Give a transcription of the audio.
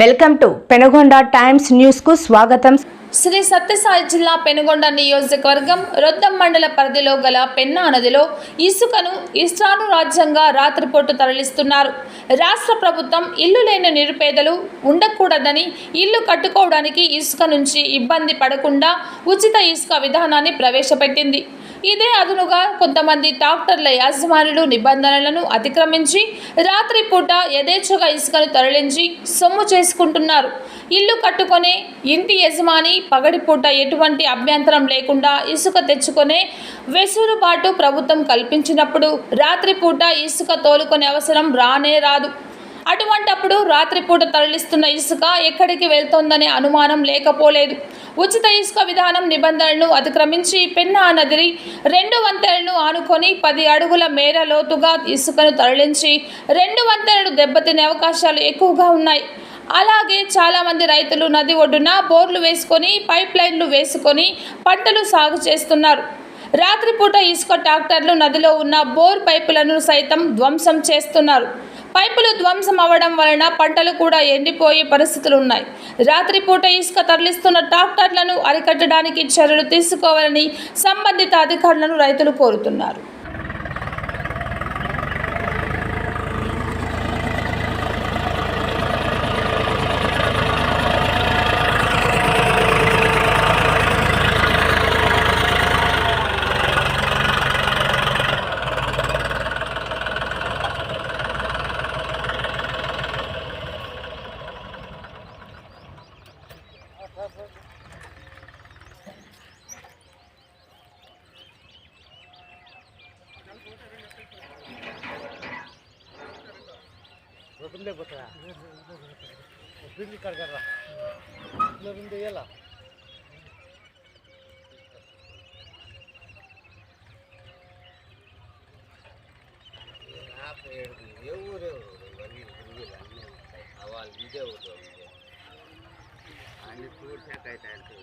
Welcome to Penagonda times న్యూస్కు స్వాగతం. శ్రీ సత్యసాయి జిల్లా పెనుగొండ నియోజకవర్గం రొద్దం మండల పరిధిలో గల పెన్నా నదిలో ఇసుకను ఇష్టానురాజ్యంగా రాత్రిపూట తరలిస్తున్నారు. రాష్ట్ర ప్రభుత్వం ఇల్లు లేని నిరుపేదలు ఉండకూడదని ఇల్లు కట్టుకోవడానికి ఇసుక నుంచి ఇబ్బంది పడకుండా ఉచిత ఇసుక విధానాన్ని ప్రవేశపెట్టింది. ఇదే అదునుగా కొంతమంది డాక్టర్ల యాజమానులు నిబంధనలను అతిక్రమించి రాత్రిపూట యథేచ్ఛగా ఇసుకను తరలించి సొమ్ము చేసుకుంటున్నారు. ఇల్లు కట్టుకునే ఇంటి యజమాని పగడిపూట ఎటువంటి అభ్యంతరం లేకుండా ఇసుక తెచ్చుకునే వెసులుబాటు ప్రభుత్వం కల్పించినప్పుడు రాత్రిపూట ఇసుక తోలుకునే అవసరం రానే రాదు. అటువంటప్పుడు రాత్రిపూట తరలిస్తున్న ఇసుక ఎక్కడికి వెళ్తోందనే అనుమానం లేకపోలేదు. ఉచిత ఇసుక విధానం నిబంధనలను అతిక్రమించి పెన్నా నదిని రెండు వంతెనలను ఆనుకొని పది అడుగుల మేర లోతుగా ఇసుకను తరలించి రెండు వంతెనలు దెబ్బతినే అవకాశాలు ఎక్కువగా ఉన్నాయి. అలాగే చాలామంది రైతులు నది ఒడ్డున బోర్లు వేసుకొని పైప్ లైన్లు వేసుకొని పంటలు సాగు చేస్తున్నారు. రాత్రిపూట ఇసుక ట్రాక్టర్లు నదిలో ఉన్న బోర్ పైపులను సైతం ధ్వంసం చేస్తున్నారు. పైపులు ధ్వంసం అవ్వడం వలన పంటలు కూడా ఎండిపోయే పరిస్థితులు ఉన్నాయి. రాత్రిపూట ఇసుక తరలిస్తున్న ట్రాక్టర్లను అరికట్టడానికి చర్యలు తీసుకోవాలని సంబంధిత అధికారులను రైతులు కోరుతున్నారు. రొట్టెలే పోతాయా బిల్లు కడగరా రెండు వేల ఏ ఊరే ఊరు ఇవన్నీ గురువులు అన్నీ ఉంటాయి వాళ్ళు ఇదే ఊరు ఇదే అన్ని చూసాక అయితే అంటే